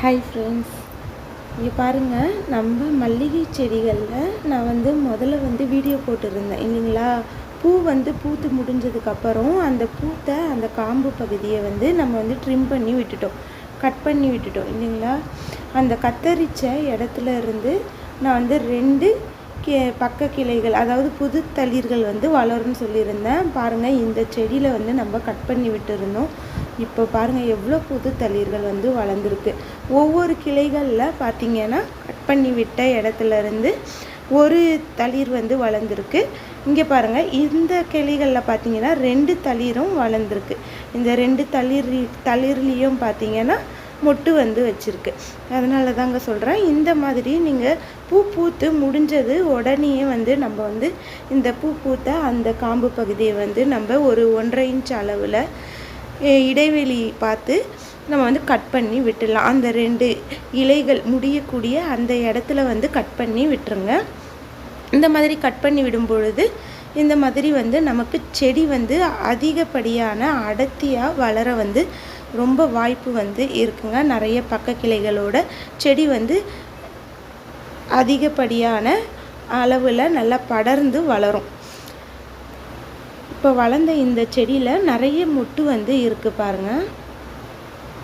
Hi friends இங்கே பாருங்கள் நம்ம மல்லிகை செடிகளில் நான் வந்து முதல்ல வந்து வீடியோ போட்டிருந்தேன். இல்லைங்களா? பூ வந்து பூத்து முடிஞ்சதுக்கப்புறம் அந்த பூத்தை அந்த காம்பு பகுதியை வந்து நம்ம வந்து ட்ரிம் பண்ணி விட்டுட்டோம். கட் பண்ணி விட்டுட்டோம். இல்லைங்களா? அந்த கத்தரிச்ச இடத்துல இருந்து நான் வந்து ரெண்டு கே பக்க கிளைகள் அதாவது புது தளிர்கள் வந்து வளரும்னு சொல்லியிருந்தேன். பாருங்கள் இந்த செடியில் வந்து நம்ம கட் பண்ணி விட்டுருந்தோம். இப்போ பாருங்கள் எவ்வளோ புது தளிர்கள் வந்து வளர்ந்துருக்கு. ஒவ்வொரு கிளைகளில் பார்த்தீங்கன்னா கட் பண்ணி விட்ட இடத்துலருந்து ஒரு தளிர் வந்து வளர்ந்துருக்கு. இங்கே பாருங்கள் இந்த கிளைகளில் பார்த்தீங்கன்னா ரெண்டு தளிரும் வளர்ந்துருக்கு. இந்த ரெண்டு தளிர் தளிர்லேயும் பார்த்தீங்கன்னா மொட்டு வந்து வச்சுருக்கு. அதனால தாங்க சொல்கிறேன் இந்த மாதிரி நீங்கள் பூ பூத்து முடிஞ்சது உடனே வந்து நம்ம வந்து இந்த பூ பூத்த அந்த காம்பு பகுதியை வந்து நம்ம ஒரு ஒன்றரை இன்ச் அளவில் இடைவெளி பார்த்து நம்ம வந்து கட் பண்ணி விட்டுடலாம். அந்த ரெண்டு இலைகள் முடியக்கூடிய அந்த இடத்துல வந்து கட் பண்ணி விட்டுருங்க. இந்த மாதிரி கட் பண்ணி விடும் பொழுது இந்த மாதிரி வந்து நமக்கு செடி வந்து அதிகப்படியான அடர்த்தியாக வளர வந்து ரொம்ப வாய்ப்பு வந்து இருக்குங்க. நிறைய பக்க கிளைகளோட செடி வந்து அதிகப்படியான அளவில் நல்லா படர்ந்து வளரும். இப்போ வளர்ந்த இந்த செடியில் நிறைய மொட்டு வந்து இருக்குது பாருங்கள்